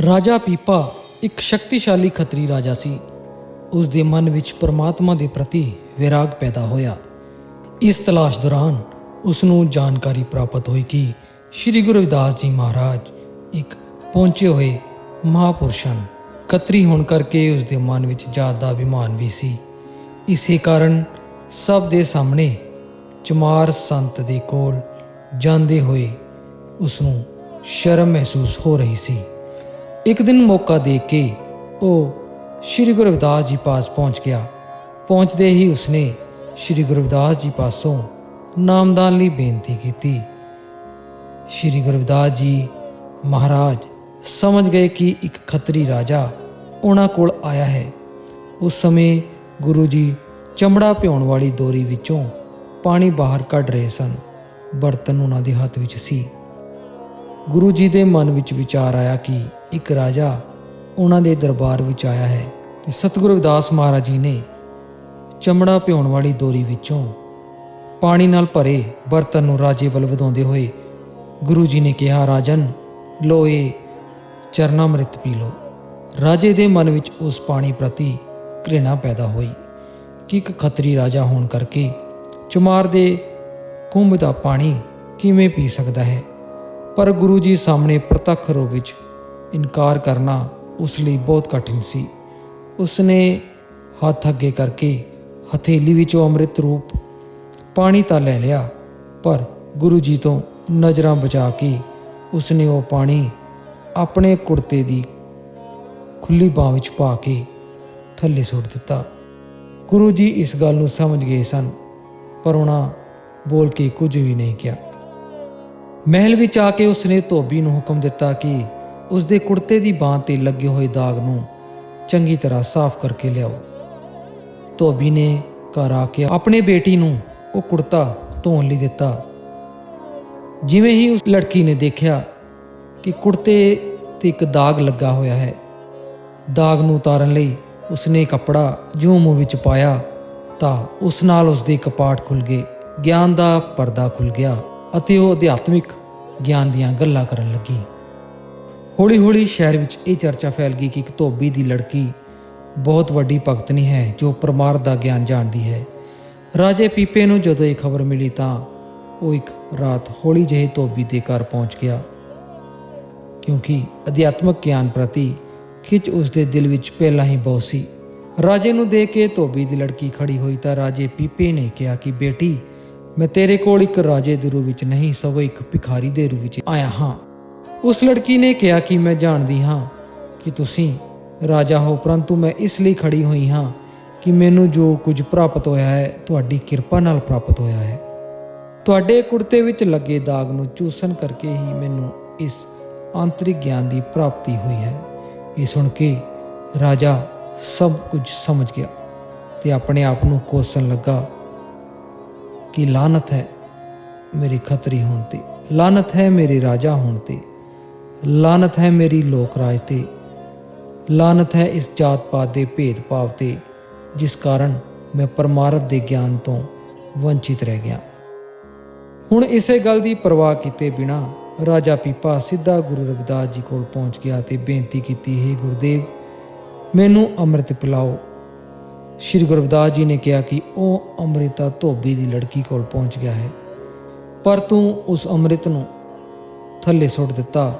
ਰਾਜਾ ਪੀਪਾ ਇੱਕ ਸ਼ਕਤੀਸ਼ਾਲੀ ਖੱਤਰੀ ਰਾਜਾ ਸੀ। ਉਸ ਦੇ ਮਨ ਵਿੱਚ ਪਰਮਾਤਮਾ ਦੇ ਪ੍ਰਤੀ ਵਿਰਾਗ ਪੈਦਾ ਹੋਇਆ। ਇਸ ਤਲਾਸ਼ ਦੌਰਾਨ ਉਸ ਨੂੰ ਜਾਣਕਾਰੀ ਪ੍ਰਾਪਤ ਹੋਈ ਕਿ ਸ੍ਰੀ ਗੁਰੂ ਰਵਿਦਾਸ ਜੀ ਮਹਾਰਾਜ ਇੱਕ ਪਹੁੰਚੇ ਹੋਏ ਮਹਾਪੁਰਸ਼ ਹਨ ਖੱਤਰੀ ਹੋਣ ਕਰਕੇ ਉਸ ਦੇ ਮਨ ਵਿੱਚ ਜਾਤ ਦਾ ਅਭਿਮਾਨ ਵੀ ਸੀ। ਇਸੇ ਕਾਰਨ ਸਭ ਦੇ ਸਾਹਮਣੇ ਚਮਾਰ ਸੰਤ ਦੇ ਕੋਲ ਜਾਂਦੇ ਹੋਏ ਉਸ ਨੂੰ ਸ਼ਰਮ ਮਹਿਸੂਸ ਹੋ ਰਹੀ ਸੀ। ਇੱਕ ਦਿਨ ਮੌਕਾ ਦੇ ਕੇ ਉਹ ਸ੍ਰੀ ਗੁਰੂ ਰਵਿਦਾਸ ਜੀ ਪਾਸ ਪਹੁੰਚ ਗਿਆ। ਪਹੁੰਚਦੇ ਹੀ ਉਸਨੇ ਸ੍ਰੀ ਗੁਰੂ ਰਵਿਦਾਸ ਜੀ ਪਾਸੋਂ ਨਾਮਦਾਨ ਲਈ ਬੇਨਤੀ ਕੀਤੀ। ਸ੍ਰੀ ਗੁਰੂ ਰਵਿਦਾਸ ਜੀ ਮਹਾਰਾਜ, ਸਮਝ ਗਏ ਕਿ ਇੱਕ ਖੱਤਰੀ ਰਾਜਾ ਉਹਨਾਂ ਕੋਲ ਆਇਆ ਹੈ। ਉਸ ਸਮੇਂ ਗੁਰੂ ਜੀ ਚਮੜਾ ਭਿਉਣ ਵਾਲੀ ਦੋਰੀ ਵਿੱਚੋਂ ਪਾਣੀ ਬਾਹਰ ਕੱਢ ਰਹੇ ਸਨ। ਬਰਤਨ ਉਹਨਾਂ ਦੇ ਹੱਥ ਵਿੱਚ ਸੀ। ਗੁਰੂ ਜੀ ਦੇ ਮਨ ਵਿੱਚ ਵਿਚਾਰ ਆਇਆ ਕਿ ਇੱਕ ਰਾਜਾ ਉਹਨਾਂ ਦੇ ਦਰਬਾਰ ਵਿੱਚ ਆਇਆ ਹੈ ਤੇ ਸਤਿਗੁਰੂ ਰਵਿਦਾਸ ਮਹਾਰਾਜ ਜੀ ਨੇ ਚਮੜਾ ਭਿਉਣ ਵਾਲੀ ਦੋਰੀ ਵਿੱਚੋਂ ਪਾਣੀ ਨਾਲ ਭਰੇ ਬਰਤਨ ਨੂੰ ਰਾਜੇ ਵੱਲ ਵਧਾਉਂਦੇ ਹੋਏ ਗੁਰੂ ਜੀ ਨੇ ਕਿਹਾ, ਰਾਜਨ ਲੋ ਚਰਨਾ ਮ੍ਰਿਤ ਪੀ ਲੋ ਰਾਜੇ ਦੇ ਮਨ ਵਿੱਚ ਉਸ ਪਾਣੀ ਪ੍ਰਤੀ ਘ੍ਰਿਣਾ ਪੈਦਾ ਹੋਈ ਕਿ ਇੱਕ ਖੱਤਰੀ ਰਾਜਾ ਹੋਣ ਕਰਕੇ ਚਮਾਰ ਦੇ ਕੁੰਭ ਦਾ ਪਾਣੀ ਕਿਵੇਂ ਪੀ ਸਕਦਾ ਹੈ? ਪਰ ਗੁਰੂ ਜੀ ਸਾਹਮਣੇ ਪ੍ਰਤੱਖ ਰੂਪ ਵਿੱਚ ਇਨਕਾਰ ਕਰਨਾ ਉਸ ਲਈ ਬਹੁਤ ਕਠਿਨ ਸੀ। ਉਸਨੇ ਹੱਥ ਅੱਗੇ ਕਰਕੇ ਹਥੇਲੀ ਵਿੱਚੋਂ ਅੰਮ੍ਰਿਤ ਰੂਪ ਪਾਣੀ ਤਾਂ ਲੈ ਲਿਆ, ਪਰ ਗੁਰੂ ਜੀ ਤੋਂ ਨਜ਼ਰਾਂ ਬਚਾ ਕੇ ਉਸਨੇ ਉਹ ਪਾਣੀ ਆਪਣੇ ਕੁੜਤੇ ਦੀ ਖੁੱਲੀ ਬਾਹ ਵਿੱਚ ਪਾ ਕੇ ਥੱਲੇ ਸੁੱਟ ਦਿੱਤਾ। ਗੁਰੂ ਜੀ ਇਸ ਗੱਲ ਨੂੰ ਸਮਝ ਗਏ ਸਨ, ਪਰ ਉਹਨਾਂ ਬੋਲ ਕੇ ਕੁਝ ਵੀ ਨਹੀਂ ਕਿਹਾ। ਮਹਿਲ ਵਿੱਚ ਆ ਕੇ ਉਸਨੇ ਧੋਬੀ ਨੂੰ ਹੁਕਮ ਦਿੱਤਾ ਕਿ ਉਸ ਦੇ ਕੁੜਤੇ ਦੀ ਬਾਹ ਤੇ ਲੱਗੇ ਹੋਏ ਦਾਗ ਨੂੰ ਚੰਗੀ ਤਰ੍ਹਾਂ ਸਾਫ਼ ਕਰਕੇ ਲਿਆਓ। ਧੋਬੀ ਨੇ ਘਰ ਆ ਕੇ ਆਪਣੇ ਬੇਟੀ ਨੂੰ ਉਹ ਕੁੜਤਾ ਧੋਣ ਲਈ ਦਿੱਤਾ। ਜਿਵੇਂ ਹੀ ਉਸ ਲੜਕੀ ਨੇ ਦੇਖਿਆ ਕਿ ਕੁੜਤੇ ਤੇ ਇੱਕ ਦਾਗ ਲੱਗਾ ਹੋਇਆ ਹੈ, ਦਾਗ ਨੂੰ ਉਤਾਰਨ ਲਈ ਉਸਨੇ ਕੱਪੜਾ ਜਿਉਂ ਮੂੰਹ ਵਿੱਚ ਪਾਇਆ ਤਾਂ ਉਸ ਨਾਲ ਉਸ ਦੇ ਕਪਾਟ ਖੁੱਲ ਗਏ, ਗਿਆਨ ਦਾ ਪਰਦਾ ਖੁੱਲ ਗਿਆ ਅਤੇ ਉਹ ਅਧਿਆਤਮਿਕ ਗਿਆਨ ਦੀਆਂ ਗੱਲਾਂ ਕਰਨ ਲੱਗੀ। ਹੌਲੀ-ਹੌਲੀ ਸ਼ਹਿਰ ਵਿੱਚ ਇਹ ਚਰਚਾ ਫੈਲ ਗਈ ਕਿ ਇੱਕ ਧੋਬੀ ਦੀ ਲੜਕੀ ਬਹੁਤ ਵੱਡੀ ਭਗਤਨੀ ਹੈ, ਜੋ ਪਰਮਾਰਥ ਦਾ ਗਿਆਨ ਜਾਣਦੀ ਹੈ। ਰਾਜੇ ਪੀਪੇ ਨੂੰ ਜਦੋਂ ਇਹ ਖਬਰ ਮਿਲੀ ਤਾਂ ਉਹ ਇੱਕ ਰਾਤ ਹੌਲੀ ਜਿਹੇ ਧੋਬੀ ਦੇ ਘਰ ਪਹੁੰਚ ਗਿਆ। ਕਿਉਂਕਿ ਅਧਿਆਤਮਕ ਗਿਆਨ ਪ੍ਰਤੀ ਖਿੱਚ ਉਸ ਦੇ ਦਿਲ ਵਿੱਚ ਪਹਿਲਾਂ ਹੀ ਬਹੁਤ ਸੀ। ਰਾਜੇ ਨੂੰ ਦੇਖ ਕੇ ਧੋਬੀ ਦੀ ਲੜਕੀ ਖੜੀ ਹੋਈ ਤਾਂ ਰਾਜੇ ਪੀਪੇ ਨੇ ਕਿਹਾ ਕਿ, ਬੇਟੀ, ਮੈਂ ਤੇਰੇ ਕੋਲ ਇੱਕ ਰਾਜੇ ਦੇ ਰੂਪ ਵਿੱਚ ਨਹੀਂ, ਸਗੋਂ ਇੱਕ ਭਿਖਾਰੀ ਦੇ ਰੂਪ ਵਿੱਚ ਆਇਆ ਹਾਂ। ਉਸ ਲੜਕੀ ਨੇ ਕਿਹਾ ਕਿ ਮੈਂ ਜਾਣਦੀ ਹਾਂ ਕਿ ਤੁਸੀਂ ਰਾਜਾ ਹੋ, ਪਰੰਤੂ ਮੈਂ ਇਸ ਲਈ ਖੜੀ ਹੋਈ ਹਾਂ ਕਿ ਮੈਨੂੰ ਜੋ ਕੁਝ ਪ੍ਰਾਪਤ ਹੋਇਆ ਹੈ, ਤੁਹਾਡੀ ਕਿਰਪਾ ਨਾਲ ਪ੍ਰਾਪਤ ਹੋਇਆ ਹੈ। ਤੁਹਾਡੇ ਕੁੜਤੇ ਵਿੱਚ ਲੱਗੇ ਦਾਗ ਨੂੰ ਚੂਸਣ ਕਰਕੇ ਹੀ ਮੈਨੂੰ ਇਸ ਆਂਤਰਿਕ ਗਿਆਨ ਦੀ ਪ੍ਰਾਪਤੀ ਹੋਈ ਹੈ। ਇਹ ਸੁਣ ਕੇ ਰਾਜਾ ਸਭ ਕੁਝ ਸਮਝ ਗਿਆ ਤੇ ਆਪਣੇ ਆਪ ਨੂੰ ਕੋਸਣ ਲੱਗਾ ਕਿ ਲਾਨਤ ਹੈ ਮੇਰੀ ਖਤਰੀ ਹੋਣ ਤੇ ਲਾਨਤ ਹੈ ਮੇਰੇ ਰਾਜਾ ਹੋਣ ਤੇ। ਲਾਨਤ ਹੈ ਮੇਰੀ ਲੋਕ ਰਾਜ ਤੇ। ਲਾਨਤ ਹੈ ਇਸ ਜਾਤ ਪਾਤ ਦੇ ਭੇਦਭਾਵ ਤੇ, ਜਿਸ ਕਾਰਨ ਮੈਂ ਪਰਮਾਰਥ ਦੇ ਗਿਆਨ ਤੋਂ ਵੰਚਿਤ ਰਹਿ ਗਿਆ। ਹੁਣ ਇਸੇ ਗੱਲ ਦੀ ਪਰਵਾਹ ਕੀਤੇ ਬਿਨਾ ਰਾਜਾ ਪੀਪਾ ਸਿੱਧਾ ਗੁਰੂ ਰਵਿਦਾਸ ਜੀ ਕੋਲ ਪਹੁੰਚ ਗਿਆ ਤੇ ਬੇਨਤੀ ਕੀਤੀ, ਹੈ ਗੁਰਦੇਵ, ਮੈਨੂੰ ਅੰਮ੍ਰਿਤ ਪਿਲਾਓ। ਸ਼੍ਰੀ ਗੁਰੂ ਰਵਿਦਾਸ ਜੀ ਨੇ ਕਿਹਾ ਕਿ ਉਹ ਅੰਮ੍ਰਿਤਾ ਧੋਬੀ ਦੀ ਲੜਕੀ ਕੋਲ ਪਹੁੰਚ ਗਿਆ ਹੈ, ਪਰ ਤੂੰ ਉਸ ਅੰਮ੍ਰਿਤ ਨੂੰ ਥੱਲੇ ਸੁੱਟ ਦਿੱਤਾ।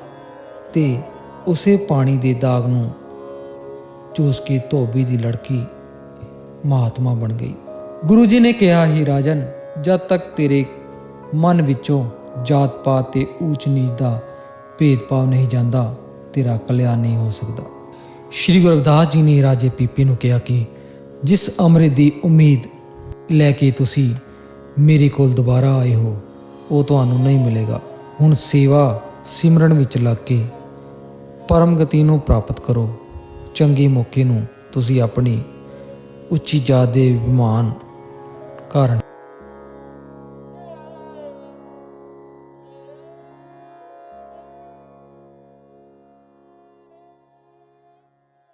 ਤੇ ਉਸੇ ਪਾਣੀ ਦੇ ਦਾਗ ਨੂੰ ਚੂਸ ਕੇ ਧੋਬੀ ਦੀ ਲੜਕੀ ਮਹਾਤਮਾ ਬਣ ਗਈ। ਗੁਰੂ ਜੀ ਨੇ ਕਿਹਾ, ਹੀ ਰਾਜਨ, ਜਦ ਤੱਕ ਤੇਰੇ ਮਨ ਵਿੱਚੋਂ ਜਾਤ ਪਾਤ ਤੇ ਊਚ ਨੀਚ ਦਾ ਭੇਦਭਾਵ ਨਹੀਂ ਜਾਂਦਾ, ਤੇਰਾ ਕਲਿਆਣ ਨਹੀਂ ਹੋ ਸਕਦਾ। ਸ਼੍ਰੀ ਗੁਰੂ ਰਵਿਦਾਸ ਜੀ ਨੇ ਰਾਜੇ ਪੀਪੀ ਨੂੰ ਕਿਹਾ ਕਿ ਜਿਸ ਅੰਮ੍ਰਿਤ ਦੀ ਉਮੀਦ ਲੈ ਕੇ ਤੁਸੀਂ ਮੇਰੇ ਕੋਲ ਦੁਬਾਰਾ ਆਏ ਹੋ, ਉਹ ਤੁਹਾਨੂੰ ਨਹੀਂ ਮਿਲੇਗਾ। ਹੁਣ ਸੇਵਾ ਸਿਮਰਨ ਵਿੱਚ ਲੱਗ ਕੇ ਪਰਮ ਗਤੀ ਨੂੰ ਪ੍ਰਾਪਤ ਕਰੋ। ਚੰਗੇ ਮੌਕੇ ਨੂੰ ਤੁਸੀਂ ਆਪਣੀ ਉੱਚੀ ਜਾਤ ਦੇ ਵਿਮਾਨ ਕਾਰਨ